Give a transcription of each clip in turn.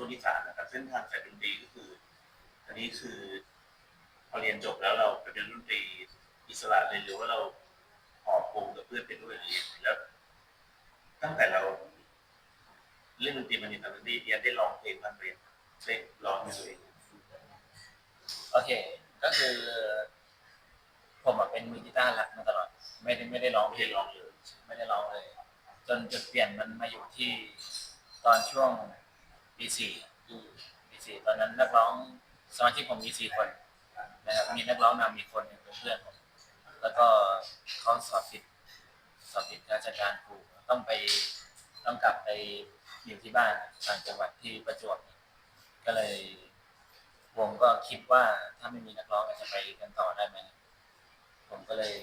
ช่วงที่สามนะครับเส้นทางสายดนตรีก็คืออันนี้คือพอเรียนจบแล้วเราไปเรียนดนตรีอิสระเลยหรือว่าเราหอบโปงกับเพื่อนไปด้วยหรือยังไงแล้ว ตั้งแต่เราเล่นดนตรีมันมีตอนดนตรีเรียนได้ร้องเพลงบ้างเรียนได้ร้องในตัวเองโอเค ก็คือ ผมอะเป็นมือกีตาร์หลักมาตลอด ไม่ได้ไม่ได้ร้องไม่เพลได้งร้องเลยไม่ได้ร้องเลย จนจุดเปลี่ยนมันมาอยู่ที่ตอนช่วง ปีสี่ปีสี่ตอนนั้นนักร้องสมาชิกผมมีสี่คนนะครับมีนักร้องนำมีคนหนึ่งเป็นเพื่อนผมแล้วก็เขาสอบติดสอบติดราชการครูต้องไปต้องกลับไปอยู่ที่บ้านต่างจังหวัดที่ประจวบก็เลยวงก็คิดว่าถ้าไม่มีนักร้องจะไปกันต่อได้ไหมผมก็เลย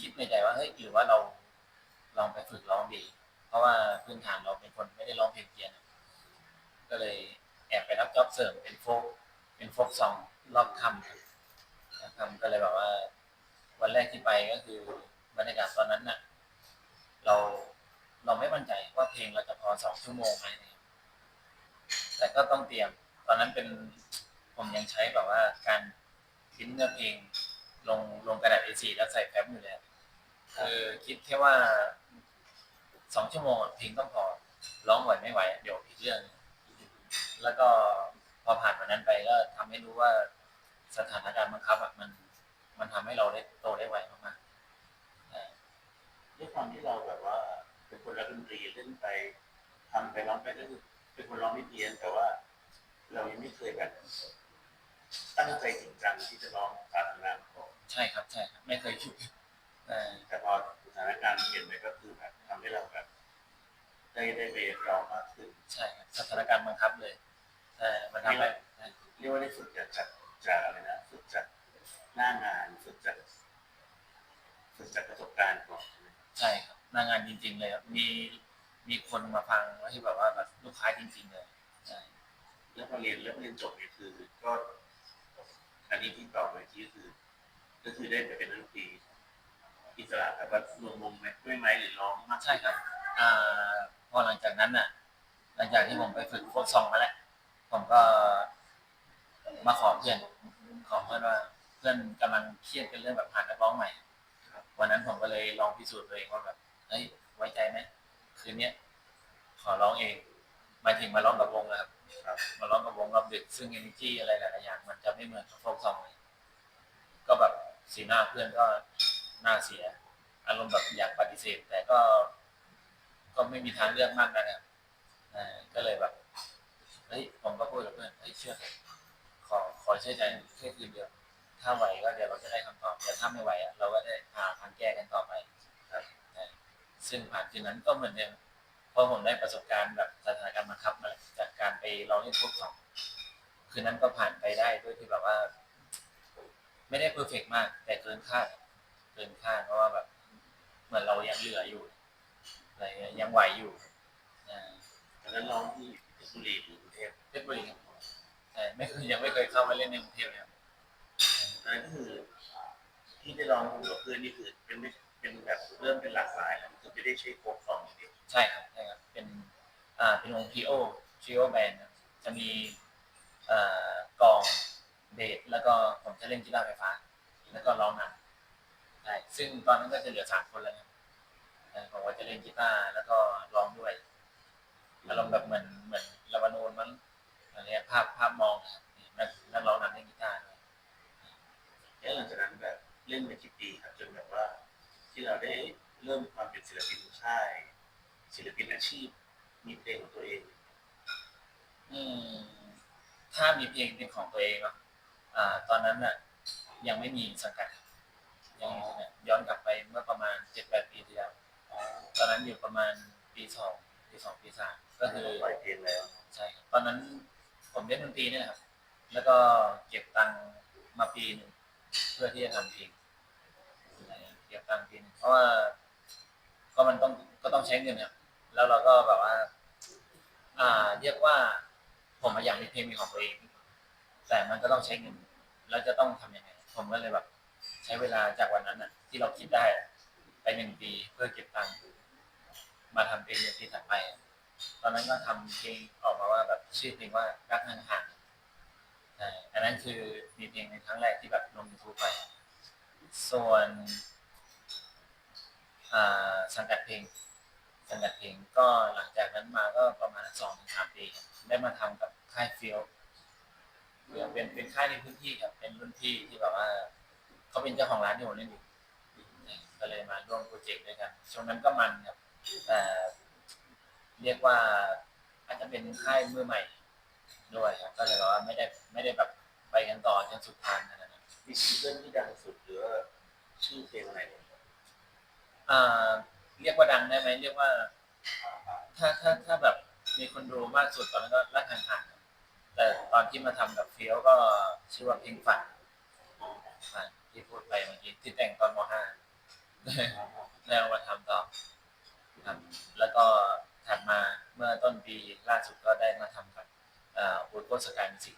คิดในใจว่าเฮ้ยหรือว่าเราลองไปฝึกร้องดี เพราะว่าพื้นฐานเราเป็นคนไม่ได้ร้องเพลงเพียนก็เลยแอบไปรับจ็อบเสริมเป็นโฟกเป็นโฟกซองรอบคำครับนะครับก็เลยแบบว่า วันแรกที่ไปก็คือบรรยากาศตอนนั้นน่ะ เราเราไม่มั่นใจว่าเพลงเราจะพอสองชั่วโมงไหมแต่ก็ต้องเตรียม ตอนนั้นเป็นผมยังใช้แบบว่าการพิมพ์เนื้อเพลงลงลงกระดาษ A4 แล้วใส่แฟ้มอยู่เลยคือคิดแค่ว่า สองชั่วโมงอะเพลงต้องพอร้องไหวไม่ไหวเดี๋ยวอีกเรื่องหนึ่งแล้วก็พอผ่านวันนั้นไปก็ทำให้รู้ว่าสถานการณ์บังคับอะมัน มันทำให้เราได้โตได้ไวมากๆใช่ด้วยความที่เราแบบว่า เป็นคนรักดนตรีเล่นไปทำไปร้องไปก็คือเป็นคนร้องไม่เพี้ยนแต่ว่า เรายังไม่เคยแบบตั้งใจจริงจังที่จะร้องสาธารณะมาก่อนใช่ครับใช่ครับไม่เคยคิดเออ แต่พอสถานการณ์เปลี่ยนไปก็คือแบบทำให้เราแบบ ได้ได้ไปร้องมากขึ้น ใช่ครั บสถานการณ์บังคับเลยใช่มันทำให้ใช่เรียกว่าได้ฝึกจากจากจากอะไรนะฝึกจากหน้างานฝึกจากฝึกจากประสบการณ์ก่อนใช่ไหมใช่ครับหน้างานจริง ๆ เลยครับมีมีคนมาฟังแล้วที่แบบว่าแบบลูกค้าจริง ๆ เลยใช่แล้วพอเรียนแล้วพอเรียนจบเนี่ยคือก็ อันนี้ที่ตอบไปที่คือ ก็คือได้ไปเป็นนักดนตรีอิสระแต่ว่ารวมวงไหมด้วยไหมหรือร้องมากใช่ครับอ่าพอหลังจากนั้นน่ะ หลังจากที่ผมไปฝึกโฟกซองมาแล้ว ผมก็มาขอเพื่อน ขอเพื่อนว่าเพื่อนกำลังเครียดกันเรื่องแบบหานักร้องใหม่ วันนั้นผมก็เลยลองพิสูจน์ตัวเองว่าแบบเฮ้ยไว้ใจไหมคืนเนี้ยขอร้องเองหมายถึงมาร้องกับวงนะครับครับมาร้องกับวงรอบดึกซึ่ง energy อะไรหลายๆอย่าง มันจะไม่เหมือนกับโฟกซองเลยก็แบบสีหน้าเพื่อนก็หน้าเสีย อารมณ์แบบอยากปฏิเสธ แต่ก็ ก็ไม่มีทางเลือกมากนะครับ อ่าก็เลยแบบเฮ้ยผมก็พูดกับเพื่อนเฮ้ยเชื่อขอขอเชื่อใจแค่คืนเดียว ถ้าไหวก็เดี๋ยวเราจะได้คำตอบแต่ถ้าไม่ไหวอะเราก็ได้หาทางแก้กันต่อไปครับซึ่งผ่านคืนนั้นก็เหมือนเดิมเพราะผมได้ประสบการณ์แบบสถานการณ์บังคับมาจากการไปร้องเล่นพวกสองคืนนั้นก็ผ่านไปได้ด้วยที่แบบว่า ไม่ได้เพอร์เฟกมาก แต่เกินคาดเกินคาดเพราะว่าแบบ เหมือนเรายังเหลืออยู่อะไรเงี้ยยังไหวอยู่ ตอนนั้นร้องที่เพชรบุรีหรือกรุงเทพเพชรบุรีครับใช่ไม่เคยยังไม่เคยเข้ามาเล่นในกรุงเทพเลยครับตอนนั้นก็คือที่ได้ร้องกับเพื่อนนี่คือเป็นไม่เป็นแบบเริ่มเป็นหลากหลายแล้วคือไม่ได้ใช้โคกสองอย่างเดียวใช่ครับใช่ครับเป็นอ่าเป็นวงพีโอพีโอแบนจะมีอ่ากลองเบสแล้วก็ผมจะเล่นกีตาร์ไฟฟ้า แล้วก็ร้องนำใช่ซึ่งตอนนั้นก็จะเหลือสามคนแล้วครับเออผมก็จะเล่นกีตาร์แล้วก็ร้องด้วย อารมณ์แบบเหมือนเหมือนลาวานูนมั้งอะไรเงี้ยภาพภาพมองนะครับนักนักร้องนำเล่นกีตาร์ด้วยแล้วหลังจากนั้นแบบเล่นมากี่ปีครับจนแบบว่า ที่เราได้เริ่มความเป็นศิลปินค่ายศิลปินอาชีพ มีเพลงของตัวเอง อืมถ้ามีเพลงเป็นของตัวเองเนาะอ่า ตอนนั้นน่ะยังไม่มีสังกัดยังไม่มีสังกัดย้อนกลับไปเมื่อประมาณเจ็ดแปดปีที่แล้วตอนนั้นอยู่ประมาณปีสอง ปีสองปีสามก็คือปล่อยเพลงแล้วใช่ครับตอนนั้นผมเล่นดนตรีเนี่ยนะครับ แล้วก็เก็บตังค์มาปีหนึ่งเพื่อที่จะทำเพลงเก็บตังค์ปีหนึงเพราะว่า ก็มันต้องก็ต้องใช้เงินครับแล้วเราก็แบบว่า อ่า เรียกว่า ผมอะอยากมีเพลงเป็นของตัวเอง แต่มันก็ต้องใช้เงิน แล้วจะต้องทำยังไง ผมก็เลยแบบ ใช้เวลาจากวันนั้นน่ะ ที่เราคิดได้อะไปหนึ่งปีเพื่อเก็บตังค์ มาทำเพลงในปีถัดไปอะตอนนั้นก็ทำเพลงออกมาว่าแบบชื่อเพลงว่ารักห่างๆใช่อันนั้นคือมีเพลงในครั้งแรกที่แบบลงยูทูบไป ส่วนอ่าสังกัดเพลง สังกัดเพลงก็หลังจากนั้นมาก็ประมาณสองถึงสามปีครับได้มาทำกับค่ายฟิลเป็นเป็นค่ายในพื้นที่ครับเป็นรุ่นพี่ที่แบบว่าเขาเป็นเจ้าของร้านที่ผมเล่นอยู่ก็เลยมาร่วมโปรเจกต์ด้วยกันช่วงนั้นก็มันครับ เรียกว่าอาจจะเป็นค่ายมือใหม่ด้วยครับก็เลยว่าไม่ได้ไม่ได้แบบไปกันต่อจนสุดทางขนาดนั้นมีซิงเกิลที่ดังสุดหรือว่าชื่อเพลงอะไรเนี่ยอ่าเรียกว่าดังได้ไหมเรียกว่า ถ้าถ้าถ้าแบบมีคนดูมากสุดตอนนั้นก็รักห่างๆครับแต่ตอนที่มาทำกับเฟี้ยวก็ชื่อว่าเพลงฝันที่พูดไปเมื่อกี้ที่แต่งตอนม .5 แล้วมาทำต่อ ครับแล้วก็ถัดมาเมื่อต้นปีล่าสุดก็ได้มาทำกับอุลโกสกายมิสิก